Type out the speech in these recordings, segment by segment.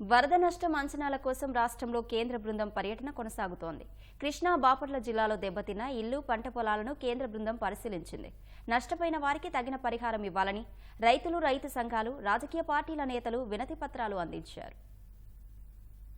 వరద నష్టం అంచనాల కోసం రాష్ట్రంలో కేంద్ర బృందం పర్యటన కొనసాగుతోంది. కృష్ణా బాపట్ల జిల్లాలో దెబ్బతిన్న ఇల్లు పంట పొలాలను కేంద్ర బృందం పరిశీలించింది. నష్టపోయిన వారికి తగిన పరిహారం ఇవ్వాలని రైతులు రైతు సంఘాలు రాజకీయ పార్టీల నేతలు వినతి పత్రాలు అందించారు.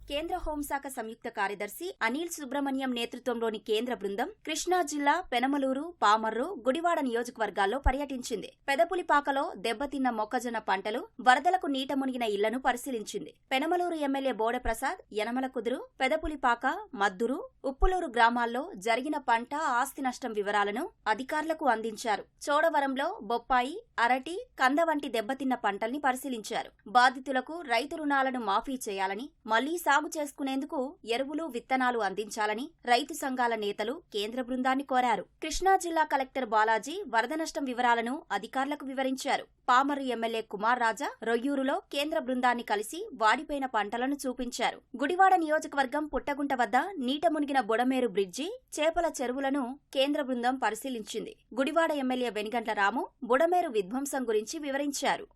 కేంద్ర హోంశాఖ సంయుక్త కార్యదర్శి అనిల్ సుబ్రహ్మణ్యం నేతృత్వంలోని కేంద్ర బృందం కృష్ణా జిల్లా పెనమలూరు పామర్రు గుడివాడ నియోజకవర్గాల్లో పర్యటించింది. పెదపులిపాకలో దెబ్బతిన్న మొక్కజొన్న పంటలు వరదలకు నీట మునిగిన ఇళ్ళను పరిశీలించింది. పెనమలూరు ఎమ్మెల్యే బోడప్రసాద్ యనమల కుదురు పెదపులిపాక మద్దురు ఉప్పులూరు గ్రామాల్లో జరిగిన పంట ఆస్తి నష్టం వివరాలను అధికారులకు అందించారు. చోడవరంలో బొప్పాయి అరటి కంద వంటి దెబ్బతిన్న పంటల్ని పరిశీలించారు. బాధితులకు రైతు రుణాలను మాఫీ చేయాలని మళ్ళీ సాగు చేసుకునేందుకు ఎరువులు విత్తనాలు అందించాలని రైతు సంఘాల నేతలు కేంద్ర బృందాన్ని కోరారు. కృష్ణా జిల్లా కలెక్టర్ బాలాజీ వరద నష్టం వివరాలను అధికారులకు వివరించారు. పామరు ఎమ్మెల్యే కుమార్ రాజా రొయ్యూరులో కేంద్ర బృందాన్ని కలిసి వాడిపోయిన పంటలను చూపించారు. గుడివాడ నియోజకవర్గం పుట్టగుంట వద్ద నీట మునిగిన బుడమేరు బ్రిడ్జి చేపల చెరువులను కేంద్ర బృందం పరిశీలించింది. గుడివాడ ఎమ్మెల్యే వెనిగంట్ల రాము బుడమేరు విధ్వంసం గురించి వివరించారు.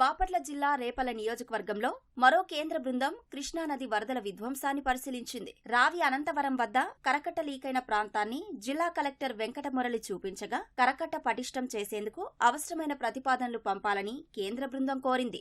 బాపట్ల జిల్లా రేపల నియోజకవర్గంలో మరో కేంద్ర బృందం కృష్ణానది వరదల విధ్వంసాన్ని పరిశీలించింది. రావి అనంతవరం వద్ద కరకట్ట లీకైన ప్రాంతాన్ని జిల్లా కలెక్టర్ వెంకట మురళి చూపించగా కరకట్ట పటిష్టం చేసేందుకు అవసరమైన ప్రతిపాదనలు పంపాలని కేంద్ర బృందం కోరింది.